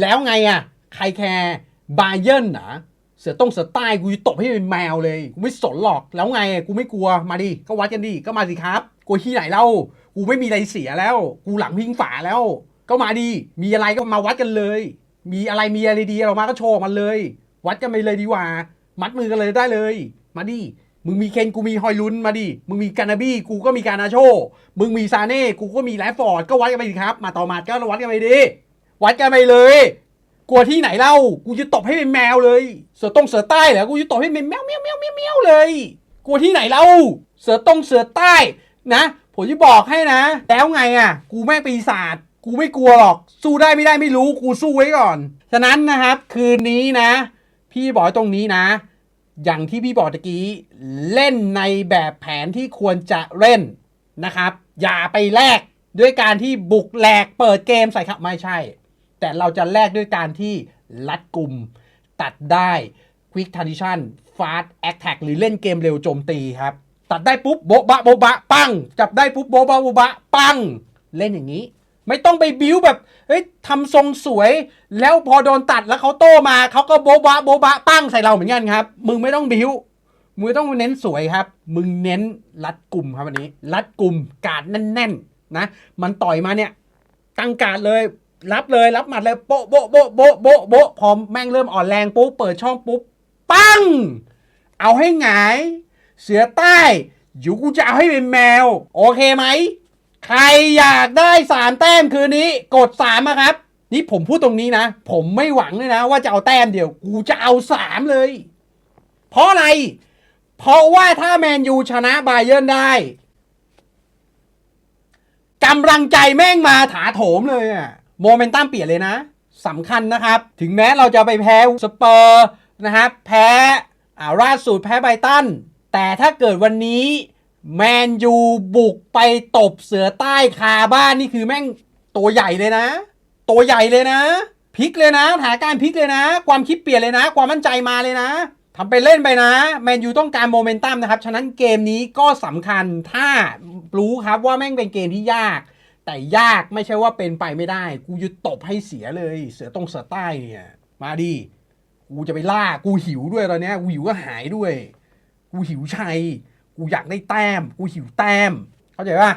แล้วไงอะ ใครแคร์บาเยิร์นนะเสือต้งเสือใต้กูจะตบให้เป็นแมวเลยกูไม่สนหรอกแล้วไงกูไม่กลัวมาดิก็วัดกันดิก็มาสิครับกลัวที่ไหนเล่ากูไม่มีอะไรเสียแล้ว กูหลังพิงฝาแล้ว ก็มาดิมีอะไรก็มาวัดกันเลย มีอะไรมีอะไรดีเรามาก็โชว์มันเลย วัดกันไปเลยดีกว่า มัดมือกันเลยได้เลย มาดิมึงมีเคนกูมีฮอยลุนมาดิมึงมีกานาบี้กูก็มีกานาโชมึงมีซาเน่กูก็มีแรดฟอร์ดก็วัดกันไปดิครับ มาต่อมาก็วัดกันไปดิ วัดกันไปเลย กลัวที่ไหนเล่า กูจะตบให้เป็นแมวเลย เสือตรงเสือใต้เหรอ กูจะตบให้เป็นแมวแมวแมวแมวแมวเลย กลัวที่ไหนเล่า เสือตรงเสือใต้นะ ผมจะบอกให้นะ แล้วไงอะ กูแม่งปีศาจ กูไม่กลัวหรอก สู้ได้ไม่ได้ไม่รู้ กูสู้ไว้ก่อน ฉะนั้นนะครับ คืนนี้นะ พี่บอกตรงนี้นะ อย่างที่พี่บอกตะกี้ เล่นในแบบแผนที่ควรจะเล่นนะครับ อย่าไปแลกด้วยการที่บุกแหลกเปิดเกมใส่ครับไม่ใช่ แต่เราจะแลกด้วยการที่ลัดกลุ่ม ตัดได้ Quick Transition Fast Attack หรือเล่นเกมเร็วโจมตีครับ ตัดได้ปุ๊บโบ๊ะบะโบ๊ะบะ ปัง จับได้ปุ๊บโบ๊ะบะโบ๊ะบะ ปัง เล่นอย่างนี้ ไม่ต้องไปบิ้วแบบเฮ้ยทำทรงสวย แล้วพอโดนตัดแล้วเขาโต้มาเขาก็โบ๊ะบะโบ๊ะบะ ปังใส่เราเหมือนกันครับ มึงไม่ต้องบิ้วมึงต้องเน้นสวยครับ มึงเน้นรัดกลุ่มครับวันนี้ รัดกลุ่มการแน่นๆนะ มันต่อยมาเนี่ยตั้งการเลย รับเลยรับหมัดเลยโบ๊ะโบ๊ะโบ๊ะโบ๊ะโบ๊ะโบ๊ะพอแม่งเริ่มอ่อนแรงปุ๊บเปิดช่องปุ๊บปังเอาให้หงาย เสือใต้อยู่กูจะเอาให้เป็นแมว โอเคไหม ใครอยากได้สามแต้มคืนนี้ กดสามอะครับ นี่ผมพูดตรงนี้นะ ผมไม่หวังเลยนะ ว่าจะเอาแต้มเดียว กูจะเอาสามเลย เพราะอะไร เพราะว่าถ้าแมนยูชนะบาเยิร์นได้กำลังใจแม่งมาถาโถมเลยอะ โมเมนตัมเปลี่ยนเลยนะสำคัญนะครับ ถึงแม้เราจะไปแพ้สเปอร์นะครับแพ้อาล่าสุดแพ้ไบตัน แต่ถ้าเกิดวันนี้แมนยูบุกไปตบเสือใต้คาบ้านนี่คือแม่งตัวใหญ่เลยนะ ตัวใหญ่เลยนะพลิกเลยนะสถาการพลิกเลยนะ ความคิดเปลี่ยนเลยนะ ความมั่นใจมาเลยนะทำไปเล่นไปนะแมนยูต้องการโมเมนตัมนะครับ ฉะนั้นเกมนี้ก็สำคัญถ้ารู้ครับว่าแม่งเป็นเกมที่ยาก แต่ยากไม่ใช่ว่าเป็นไปไม่ได้ กูจะตบให้เสียเลย เสือตรงเสือใต้เนี่ย มาดิกูจะไปล่ากูหิวด้วยตอนเนี้ยกูหิวก็หายด้วย กูหิวชัย กูอยากได้แต้ม กูหิวแต้ม เข้าใจป่ะ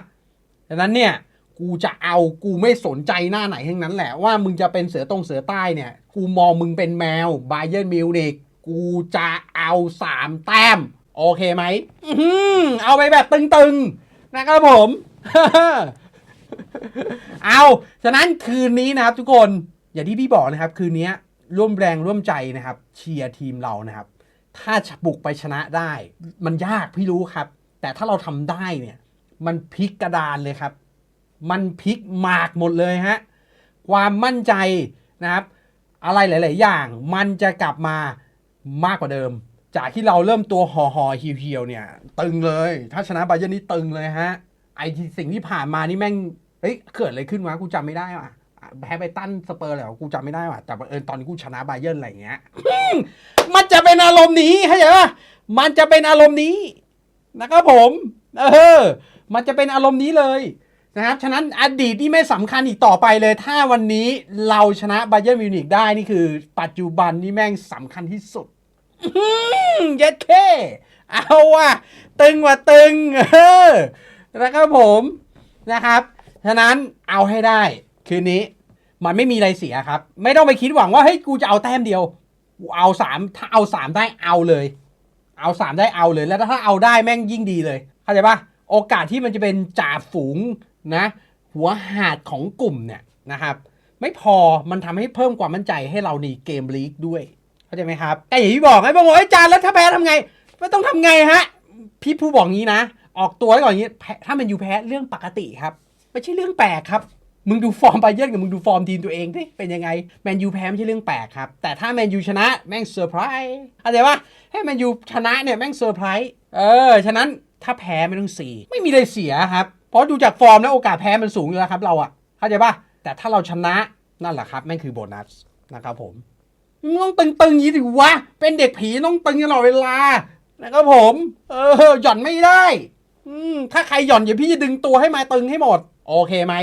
ดังนั้นเนี่ย กูจะเอากูไม่สนใจหน้าไหนทั้งนั้นแหละว่ามึงจะเป็นเสือตรงเสือใต้เนี่ย กูมองมึงเป็นแมวไบเย r n m มิวนิกกูจะเอาสามแต้ม โอเคไหมเอาไปแบบตึงๆ นะครับผม เอาฉะนั้นคืนนี้นะครับทุกคน อย่างที่พี่บอกนะครับ คืนนี้ร่วมแรงร่วมใจนะครับเชียร์ทีมเรานะครับ ถ้าบุกไปชนะได้ มันยากพี่รู้ครับ แต่ถ้าเราทำได้เนี่ย มันพลิกกระดานเลยครับ มันพลิกหมากหมดเลยฮะความมั่นใจนะครับ อะไรหลาย ๆ อย่าง มันจะกลับมามากกว่าเดิม จากที่เราเริ่มตัวห่อห่อๆเหี่ยวๆเนี่ย ตึงเลย ถ้าชนะบาเยอร์นี่ตึงเลยฮะไอสิ่งที่ผ่านมานี่แม่ง ฮ้ยเกิดอะไรขึ้นวะกูจำไม่ได้ว่ะอะแพ้ไปตั้นสเปอร์แล้วกูจำไม่ได้ว่ะแต่บังเอิญตอนนี้กูชนะไบเยิร์อะไรเงี้ยมันจะเป็นอารมณ์นี้เข้าใจปะมันจะเป็นอารมณ์นี้นะครับผมเออมันจะเป็นอารมณ์นี้เลยนะครับฉะนั้นอดีตที่ไม่สำคัญอีกต่อไปเลย ถ้าวันนี้เราชนะไบเยิร์มิวนิกได้นี่คือ ปัจจุบันนี่แม่งสำคัญที่สุดเย็ดเคเอาว่ะตึงว่ะตึงเออนะครับผมนะครับ ฉะนั้นเอาให้ได้ คืนนี้มันไม่มีอะไรเสียครับ ไม่ต้องไปคิดหวังว่าเฮ้ยกูจะเอาแต้มเดียวเอาสามถ้าเอาสามได้เอาเลย เอาสามได้เอาเลยแล้วถ้าเอาได้แม่งยิ่งดีเลยเข้าใจปะโอกาสที่มันจะเป็นจ่าฝูงนะ หัวหาดของกลุ่มเนี่ยนะครับ ไม่พอมันทำให้เพิ่มความมั่นใจให้เราในเกมลีกด้วยเข้าใจไหมครับแต่อย่างที่บอกไอ้บางคนไอ้จานแล้วถ้าแพ้ทำไงไม่ต้องทำไงฮะ พี่ผู้บอกงี้นะ ออกตัวไว้ก่อนงี้ถ้ามันอยู่แพ้เรื่องปกติครับ ไม่ใช่เรื่องแปลกครับ มึงดูฟอร์มไบเยร์นกับมึงดูฟอร์มทีมตัวเองดิเป็นยังไงแมนยูแพ้ไม่ใช่เรื่องแปลกครับ แต่ถ้าแมนยูชนะแม่งเซอร์ไพรส์เข้าใจปะให้แมนยูชนะเนี่ยแม่งเซอร์ไพรส์เออฉะนั้นถ้าแพ้ไม่ต้องเสียไม่มีอะไรเสียครับเพราะดูจากฟอร์มแล้วโอกาสแพ้มันสูงอยู่แล้วครับเราอะเข้าใจปะแต่ถ้าเราชนะนั่นแหละครับแม่งคือโบนัสนะครับผมมึงต้องตึงๆอย่างนี้ดิวะ เป็นเด็กผีต้องตึงตลอดเวลา นะครับผม เออ หย่อนไม่ได้ อืมถ้าใครหย่อนเดี๋ยวพี่จะดึงตัวให้มาตึงให้หมด โอเคไหม